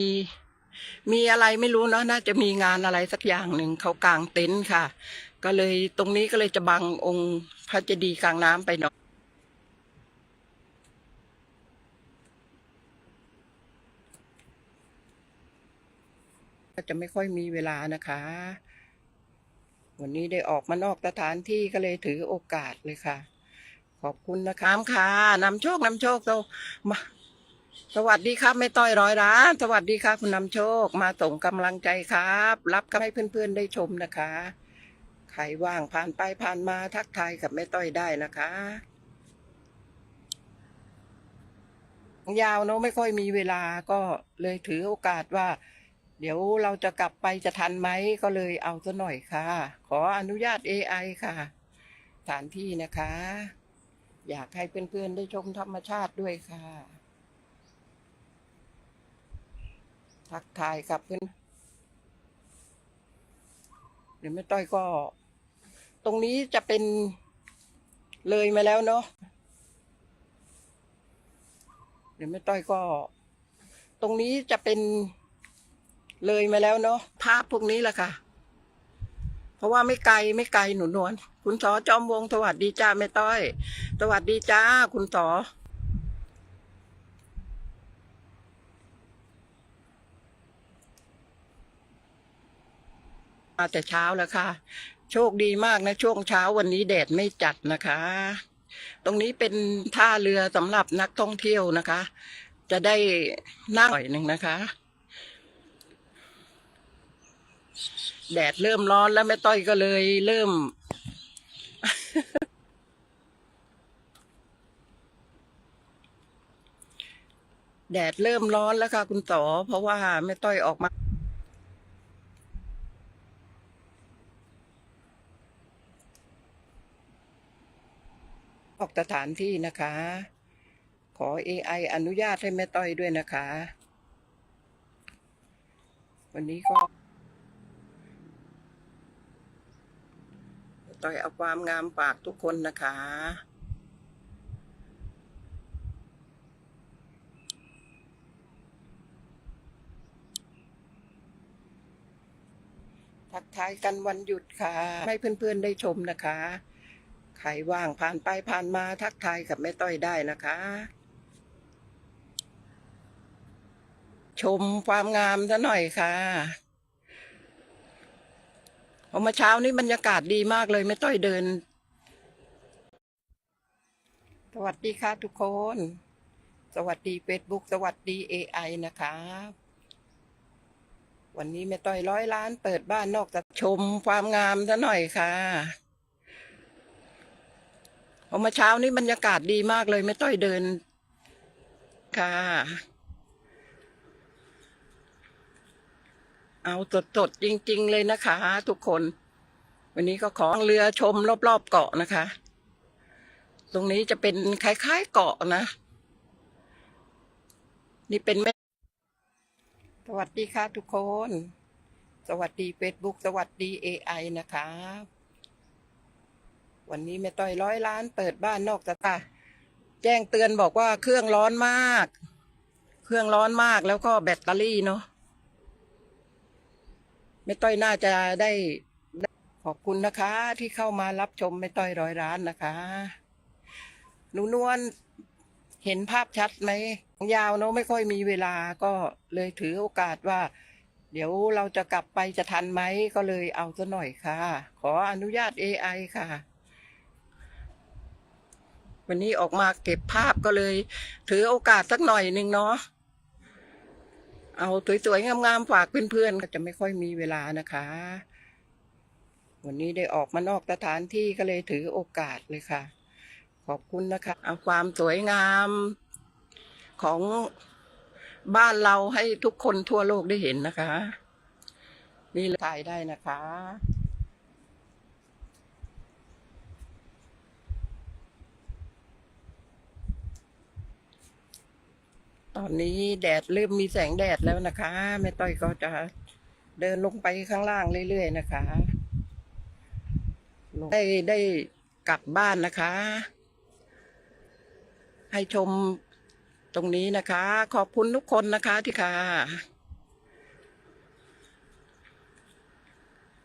มีมีอะไรไม่รู้เนาะน่าจะมีงานอะไรสักอย่างหนึ่งเขากางเต็นท์ค่ะ ก็เลยตรงนี้ก็เลยจะบังองค์พระเจดีย์กลางน้ำไปหน่อยก็จะไม่ค่อยมีเวลานะคะ วันนี้ได้ออกมานอกสถานที่ก็เลยถือโอกาสเลยค่ะ ขอบคุณนะคะค่ะนำโชคนำโชคโตมา สวัสดีครับแม่ต้อยร้อยร้านสวัสดีครับคุณนำโชคมาส่งกำลังใจครับ รับก็ให้เพื่อนๆได้ชมนะคะใครว่างผ่านไปผ่านมาทักทายกับแม่ต้อยได้นะคะยาวเนอะไม่ค่อยมีเวลาก็เลยถือโอกาสว่า เดี๋ยวเราจะกลับไปจะทันไหมก็เลยเอาซะหน่อยค่ะ ขออนุญาต AI ค่ะ สถานที่นะคะ อยากให้เพื่อนๆได้ชมธรรมชาติด้วยค่ะ ทักทายกับเพื่อนเดี๋ยวแม่ต้อยก็ ตรงนี้จะเป็นเลยมาแล้วเนาะเดี๋ยวแม่ต้อยก็ ตรงนี้จะเป็นเลยมาแล้วเนาะภาพพวกนี้แหละค่ะ เพราะว่าไม่ไกลไม่ไกลหนูนวลคุณสอจอมวงสวัสดีจ้าแม่ต้อย สวัสดีจ้า คุณสอ มาแต่เช้าแล้วค่ะ โชคดีมากนะ ช่วงเช้าวันนี้แดดไม่จัดนะคะ ตรงนี้เป็นท่าเรือสำหรับนักท่องเที่ยวนะคะ จะได้นั่งหน่อยหนึ่งนะคะ แดดเริ่มร้อนแล้วแม่ต้อยก็เลยเริ่มแดดเริ่มร้อนแล้วค่ะคุณต่อเพราะว่าแม่ต้อยออกมา ออกสถานที่นะคะ ขอ AI อนุญาตให้แม่ต้อยด้วยนะคะ วันนี้ก็ต้อยเอาความงามฝากทุกคนนะคะ ทักทายกันวันหยุดค่ะ ให้เพื่อนๆได้ชมนะคะ ใครว่างผ่านไปผ่านมาทักทายกับแม่ต้อยได้นะคะ ชมความงามซะหน่อยค่ะพอมาเช้านี้บรรยากาศดีมากเลยแม่ต้อยเดิน สวัสดีค่ะทุกคน สวัสดีเฟซบุ๊กสวัสดี AI นะคะวันนี้แม่ต้อยร้อยล้านเปิดบ้านนอกจากชมความงามซะหน่อยค่ะ พอมาเช้านี้บรรยากาศดีมากเลยไม่ต้อยเดิน ค่ะ เอาสดๆจริง ๆ เลยนะคะ ทุกคน วันนี้ก็ขอเรือชมรอบๆเกาะนะคะ ตรงนี้จะเป็นคล้ายๆเกาะนะ นี่เป็นแม่สวัสดีค่ะทุกคน สวัสดีเฟซบุ๊กสวัสดี AI นะคะ วันนี้แม่ต้อยร้อยล้านเปิดบ้านนอกสตาแจ้งเตือนบอกว่าเครื่องร้อนมาก เครื่องร้อนมากแล้วก็แบตเตอรี่เนาะแม่ต้อยน่าจะได้ได้ขอบคุณนะคะ ที่เข้ามารับชมแม่ต้อยร้อยล้านนะคะหนูนวลเห็นภาพชัดไหมยาวเนาะไม่ค่อยมีเวลาก็เลยถือโอกาสว่า เดี๋ยวเราจะกลับไปจะทันไหมก็เลยเอาซะหน่อยค่ะ ขออนุญาต AI ค่ะ วันนี้ออกมาเก็บภาพก็เลย ถือโอกาสสักหน่อยหนึ่งเนาะเอาสวยๆงามๆฝากเพื่อนๆก็จะไม่ค่อยมีเวลานะคะ วันนี้ได้ออกมานอกสถานที่ก็เลยถือโอกาสเลยค่ะ ขอบคุณนะคะ เอาความสวยงามของบ้านเราให้ทุกคนทั่วโลกได้เห็นนะคะ นี่ถ่ายได้นะคะ ตอนนี้แดดเริ่มมีแสงแดดแล้วนะคะแม่ต้อยก็จะเดินลงไปข้างล่างเรื่อยๆนะคะได้ได้กลับบ้านนะคะ ให้ชมตรงนี้นะคะ ขอบคุณทุกคนนะคะที่ค่ะ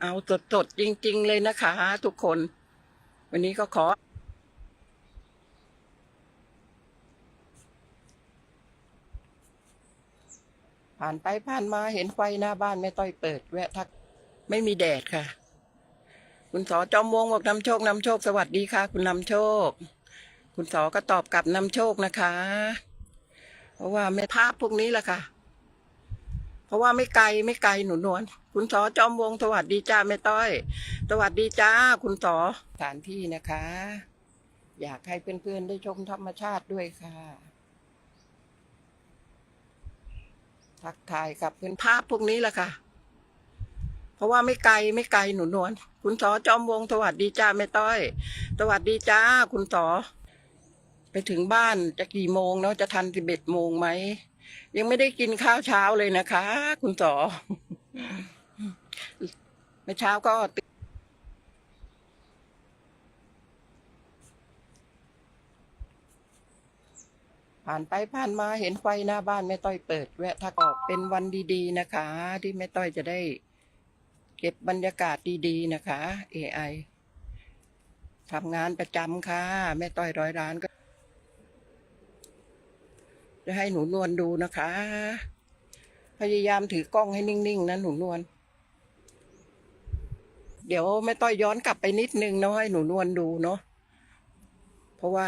เอาสดๆจริง ๆ เลยนะคะ ทุกคน วันนี้ก็ขอ ผ่านไปผ่านมาเห็นไฟหน้าบ้านไม่ต้อยเปิด แวะทัก ไม่มีแดดค่ะ คุณสอจอมวงบอกนำโชคนำโชคสวัสดีค่ะ คุณนำโชค คุณสอก็ตอบกลับนำโชคนะคะ เพราะว่าไม่ภาพพวกนี้แหละค่ะ เพราะว่าไม่ไกลไม่ไกลหนูนวลคุณสอจอมวงสวัสดีจ้าแม่ต้อย สวัสดีจ้า คุณสอสถานที่นะคะ อยากให้เพื่อนๆได้ชมธรรมชาติด้วยค่ะ ทักทายกับเป็นภาพพวกนี้แหละค่ะ เพราะว่าไม่ไกลไม่ไกลหนูนวลคุณสอจอมวงสวัสดีจ้าแม่ต้อย สวัสดีจ้าคุณสอไปถึงบ้านจะกี่โมงเนาะจะทันสิบเอ็ดโมงไหมยังไม่ได้กินข้าวเช้าเลยนะคะ คุณสอเมื่อเช้าก็ ผ่านไปผ่านมาเห็นไฟหน้าบ้านแม่ต้อยเปิด แวะทักออกเป็นวันดีๆนะคะ ที่แม่ต้อยจะได้ เก็บบรรยากาศดีๆนะคะ AI ทำงานประจำค่ะ แม่ต้อยร้อยร้านก็ จะให้หนูนวลดูนะคะ พยายามถือกล้องให้นิ่งๆนะหนูนวลเดี๋ยวแม่ต้อยย้อนกลับไปนิดนึงเนาะให้หนูนวลดูเนาะเพราะว่า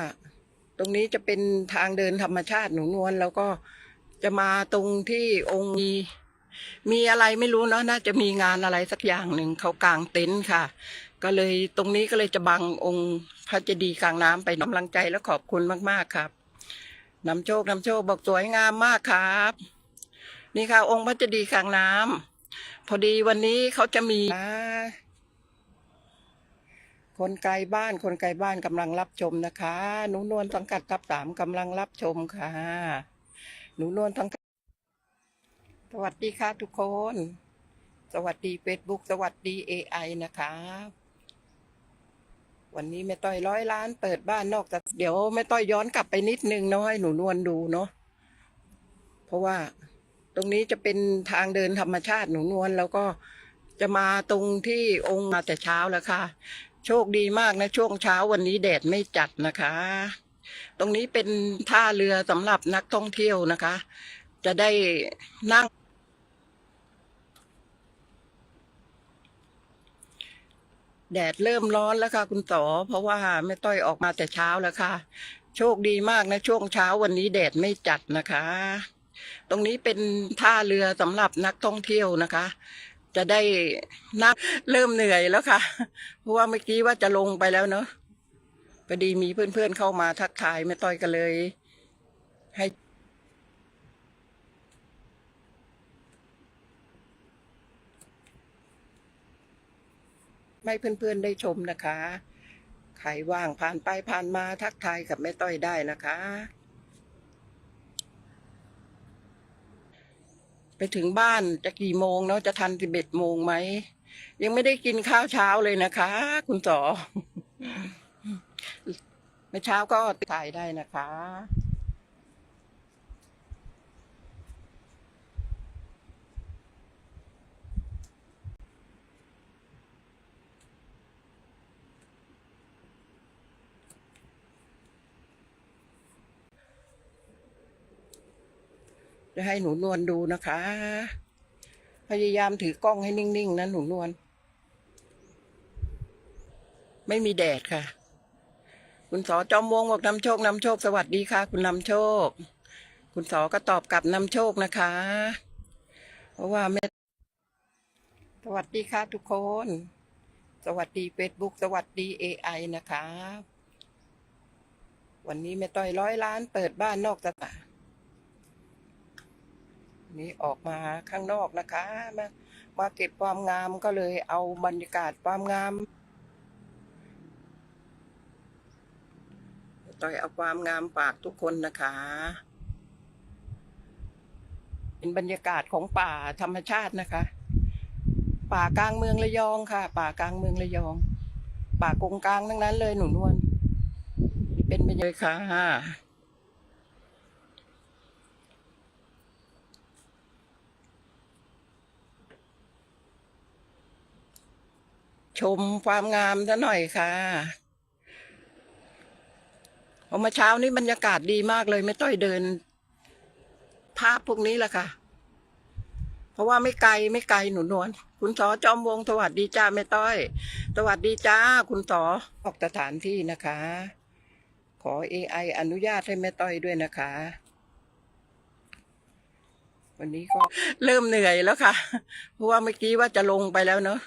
ตรงนี้จะเป็นทางเดินธรรมชาติหนูนวลแล้วก็จะมาตรงที่องค์มีมีอะไรไม่รู้เนาะน่าจะมีงานอะไรสักอย่างหนึ่งเขากางเต็นท์ค่ะ ก็เลยตรงนี้ก็เลยจะบังองค์พระเจดีย์กลางน้ำไปกำลังใจและขอบคุณมากๆครับนำโชคนำโชคบอกสวยงามมากครับ นี่ค่ะ องค์พระเจดีย์กลางน้ำพอดีวันนี้เขาจะมี คนไกลบ้านคนไกลบ้านกำลังรับชมนะคะหนูนวลสังกัดทับสามกำลังรับชมค่ะหนูนวลสังกัดสวัสดีค่ะทุกคน สวัสดีเฟซบุ๊กสวัสดีเอไอนะคะวันนี้แม่ต้อยร้อยล้านเปิดบ้านนอกจากเดี๋ยวแม่ต้อยย้อนกลับไปนิดนึงเนาะให้หนูนวลดูเนาะเพราะว่าตรงนี้จะเป็นทางเดินธรรมชาติหนูนวลแล้วก็จะมาตรงที่องค์มาแต่เช้าแล้วค่ะ โชคดีมากนะ ช่วงเช้าวันนี้แดดไม่จัดนะคะ ตรงนี้เป็นท่าเรือสำหรับนักท่องเที่ยวนะคะ จะได้นั่ง แดดเริ่มร้อนแล้วค่ะ คุณต่อ เพราะว่าแม่ต้อยออกมาแต่เช้าแล้วค่ะ โชคดีมากนะ ช่วงเช้าวันนี้แดดไม่จัดนะคะ ตรงนี้เป็นท่าเรือสำหรับนักท่องเที่ยวนะคะ จะได้นั่งเริ่มเหนื่อยแล้วค่ะ เพราะว่าเมื่อกี้ว่าจะลงไปแล้วเนาะพอดีมีเพื่อนๆเข้ามาทักทายแม่ต้อยก็เลย ให้ไม่เพื่อนๆได้ชมนะคะ ใครว่างผ่านไปผ่านมาทักทายกับแม่ต้อยได้นะคะ ไปถึงบ้านจะกี่โมงเนาะจะทันสิบเอ็ดโมงไหม ยังไม่ได้กินข้าวเช้าเลยนะคะ คุณสอเมื่อเช้าก็ถ่ายได้นะคะ จะให้หนูนวลดูนะคะ พยายามถือกล้องให้นิ่งๆนะหนูนวลไม่มีแดดค่ะ คุณสอจอมวงบอกนำโชคนำโชคสวัสดีค่ะ คุณนำโชค คุณสอก็ตอบกลับนำโชคนะคะ เพราะว่าแม่สวัสดีค่ะทุกคน สวัสดีเฟซบุ๊กสวัสดีเอไอนะคะ วันนี้แม่ต้อยร้อยล้านเปิดบ้านนอกสถาน นี่ออกมาข้างนอกนะคะ มามาเก็บความงามก็เลยเอาบรรยากาศความงาม ต่อยเอาความงามฝากทุกคนนะคะ เป็นบรรยากาศของป่าธรรมชาตินะคะ ป่ากลางเมืองระยองค่ะ ป่ากลางเมืองระยอง ป่ากงกลางทั้งนั้นเลยหนูนวลเป็นไปเลยค่ะ ชมความงามซะหน่อยค่ะพอมาเช้านี้บรรยากาศดีมากเลยไม่ต้อยเดิน ภาพพวกนี้แหละค่ะ เพราะว่าไม่ไกลไม่ไกลหนูนวลคุณสอจอมวงสวัสดีจ้าแม่ต้อย สวัสดีจ้า คุณสอออกสถานที่นะคะ ขอ AI อนุญาตให้แม่ต้อยด้วยนะคะ วันนี้ก็เริ่มเหนื่อยแล้วค่ะ เพราะว่าเมื่อกี้ว่าจะลงไปแล้วเนอะ